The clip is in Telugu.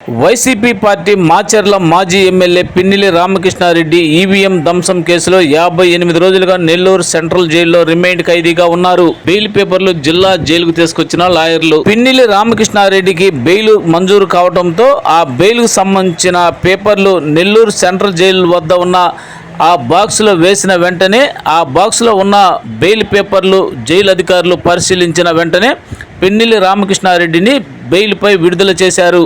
వైసీపీ పార్టీ మాచర్ల మాజీ ఎమ్మెల్యే పిన్నిలి రామకృష్ణారెడ్డి ఈవీఎం ధ్వంసం కేసులో యాభై ఎనిమిది రోజులుగా నెల్లూరు సెంట్రల్ జైల్లో రిమైండ్ ఖైదీగా ఉన్నారు. బెయిల్ పేపర్లు జిల్లా జైలుకు తీసుకొచ్చిన లాయర్లు. పిన్నిలి రామకృష్ణారెడ్డికి బెయిల్ మంజూరు కావడంతో ఆ బెయిల్కు సంబంధించిన పేపర్లు నెల్లూరు సెంట్రల్ జైలు వద్ద ఉన్న ఆ బాక్స్లో వేసిన వెంటనే ఆ బాక్స్లో ఉన్న బెయిల్ పేపర్లు జైలు అధికారులు పరిశీలించిన వెంటనే పెన్నెల్లి రామకృష్ణారెడ్డిని బెయిల్పై విడుదల చేశారు.